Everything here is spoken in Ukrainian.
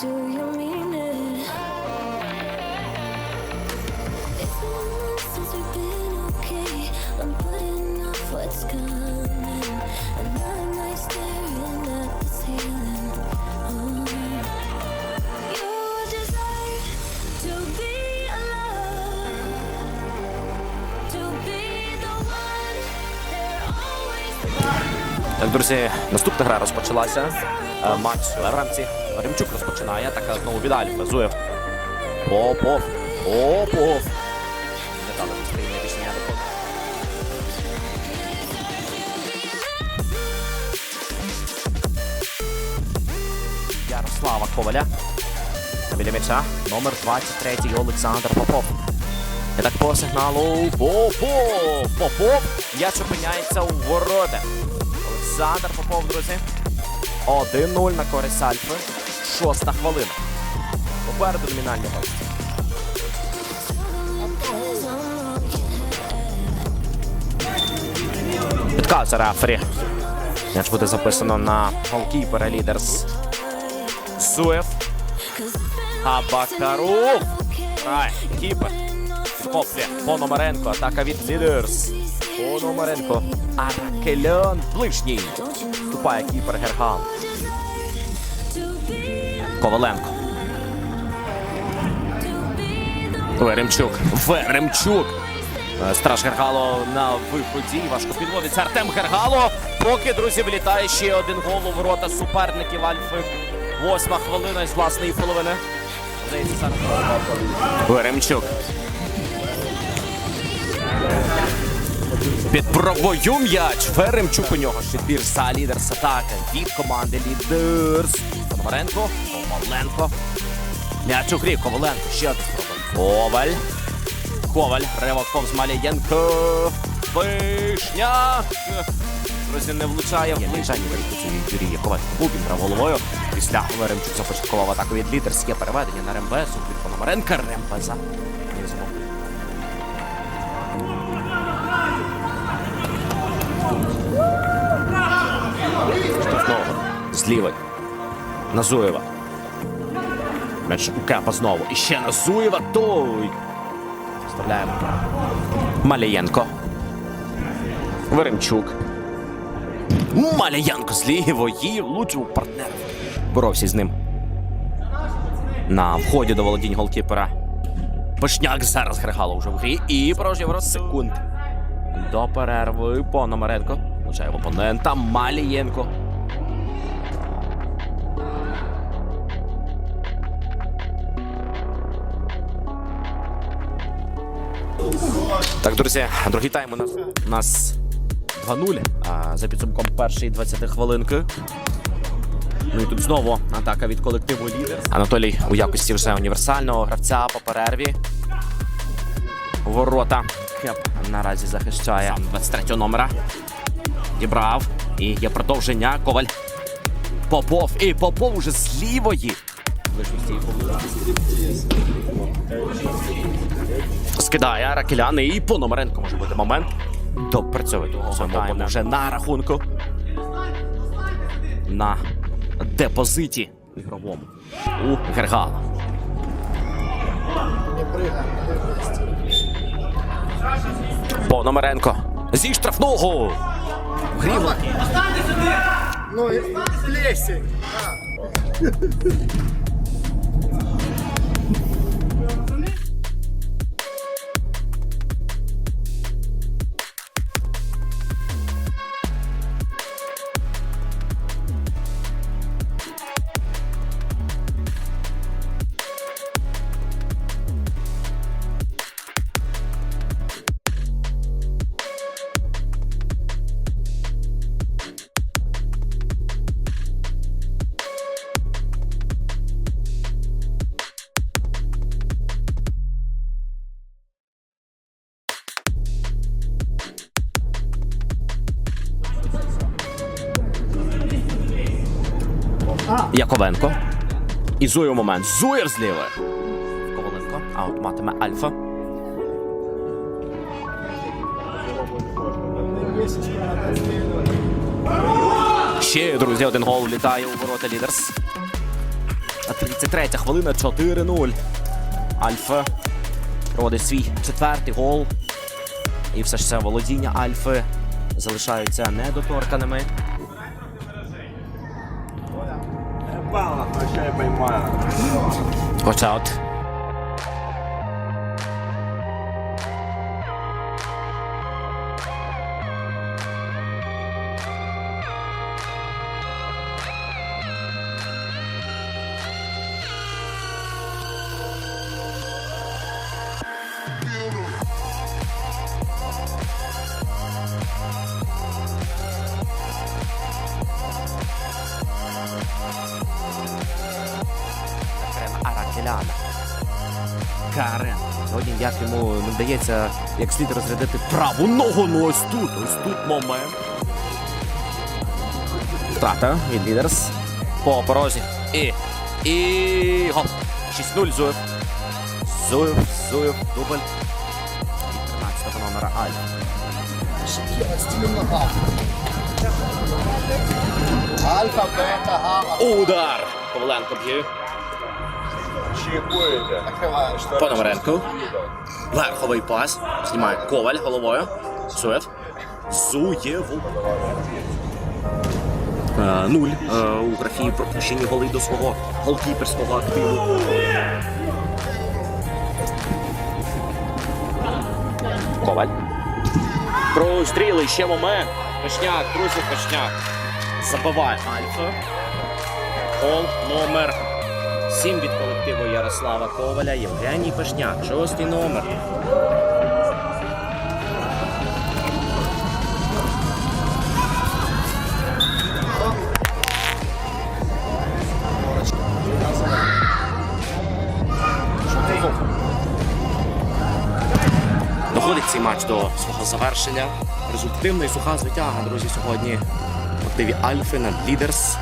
do you mean it? It's been a month since we've been okay. I'm putting off what's coming. Another night staring at the ceiling. Oh. You desire to be alone, to be the one. They're always. Так, друзі, наступна гра розпочалася. Е, Матч в рамці. Ремчук розпочинає. Атака знову від Альфа. Попов. Попов. Не. Ярослава Коваля. Біля м'яча. Номер 23 Олександр Попов. І так по сигналу Попов. Попов. М'яч опиняється у ворота. Олександр Попов, друзі. 1-0 на користь Альфи. Шоста хвилина. Попереду номінальні гості. Підказує рефері. М'яч буде записано на голкіпера лідерс. Зуєв. Абакарук. Грає. Кіпер. Підхоплює. Пономаренко. Атака від лідерс. Пономаренко. Аракельон. Ближній. Вступає кіпер Герган. Коваленко. Веремчук. Веремчук. Е, Страж Гергало на виході. Важко підводиться Артем Гергало. Поки, друзі, влітає ще один гол у ворота суперників Альфи. Восьма хвилина з власної половини. Веремчук. Під пробою м'яч. Феремчук у нього щитбір за лідерс атаки від команди Лідерс. Пономаренко, Коваленко. М'яч у грі. Коваленко. Ще один спроба. Коваль. Коваль. Ривок повз Малієнко. Вишняк. Друзі, не влучає. Є влучання від Юрія Ковальського. Бубін грав головою. Після Ремчук започаткував атаку від Лідерс. Є переведення на Рембезу від Пономаренка. Рембеза. Низом. З лівої. На Зуєва. Меч у Кепа знову. І ще на Зуєва. Той. Вставляємо. Малієнко. Веремчук. Малієнко з лівої. Влучив партнер. Боровся з ним. На вході до володінь голкіпера. Пишняк зараз Григало вже в грі. І порожній ворот секунд. До перерви Пономаренко. Влучає опонента Малієнко. Так, друзі, другий тайм у нас, у нас 2-0 а, за підсумком першої 20 хвилинки. Ну і тут знову атака від колективу лідер. Анатолій у якості вже універсального гравця по перерві. Ворота. Хеп наразі захищає 23 номера. Дібрав. І є продовження. Коваль. Попов. І Попов уже з лівої. Ближній стій Скидає Ракелян і Пономаренко може бути момент. Допрацьовує того самого вже на рахунку. На депозиті ігровому. У Гергала. Пономаренко. Зі штрафного. Гріло. Ну, и плесень. Яковенко. І Зуєв момент. Зуєв з лівої. Коваленко. Аут матиме Альфа. Ще, друзі, один гол літає у ворота лідерс. 33 хвилина, 4-0. Альфа проводить свій четвертий гол. І все ж це володіння Альфи залишаються недоторканими. Watch out. Аракеляна. Карен. Сьогодні як йому не вдається як слід розрядити праву ногу. Ну ось тут, ось тут момент. Втрата від лідерс. По порозі. І. І. Гол. 6-0 Зуєв. Зуєв, Зуєв, дубль. Від 13 номера Альфа. Альфа, бета, гамма. Удар! Коваленко б'є. Пономаренко. Верховий пас. Знімає Коваль головою. Зуєв. Зуєв. Е, нуль е, у графії пропущені голи до свого голкіперського активу. Коваль. Простріли ще момент. Пешняк, друзі, Пешняк. Забиває Альфа. Гол номер 7 від колективу Ярослава Коваля. Євгеній Пешняк. Шостий номер. Доходить цей матч до свого завершення. Результативна і суха звитяга, друзі, сьогодні в активі Альфи над Лідерс.